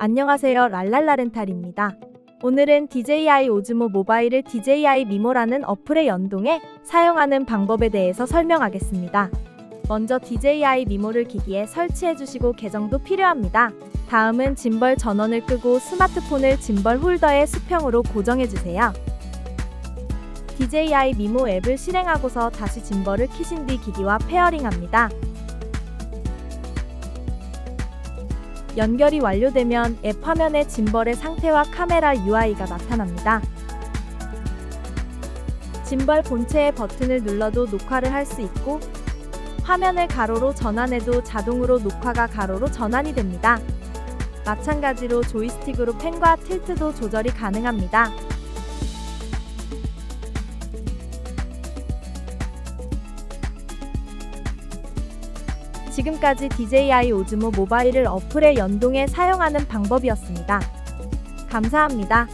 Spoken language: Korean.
안녕하세요. 랄랄라렌탈입니다. 오늘은 DJI 오즈모 모바일을 DJI 미모라는 어플에 연동해 사용하는 방법에 대해서 설명하겠습니다. 먼저 DJI 미모를 기기에 설치해 주시고 계정도 필요합니다. 다음은 짐벌 전원을 끄고 스마트폰을 짐벌 홀더에 수평으로 고정해 주세요. DJI 미모 앱을 실행하고서 다시 짐벌을 키신 뒤 기기와 페어링합니다. 연결이 완료되면 앱 화면에 짐벌의 상태와 카메라 UI가 나타납니다. 짐벌 본체의 버튼을 눌러도 녹화를 할 수 있고 화면을 가로로 전환해도 자동으로 녹화가 가로로 전환이 됩니다. 마찬가지로 조이스틱으로 펜과 틸트도 조절이 가능합니다. 지금까지 DJI 오즈모 모바일을 어플에 연동해 사용하는 방법이었습니다. 감사합니다.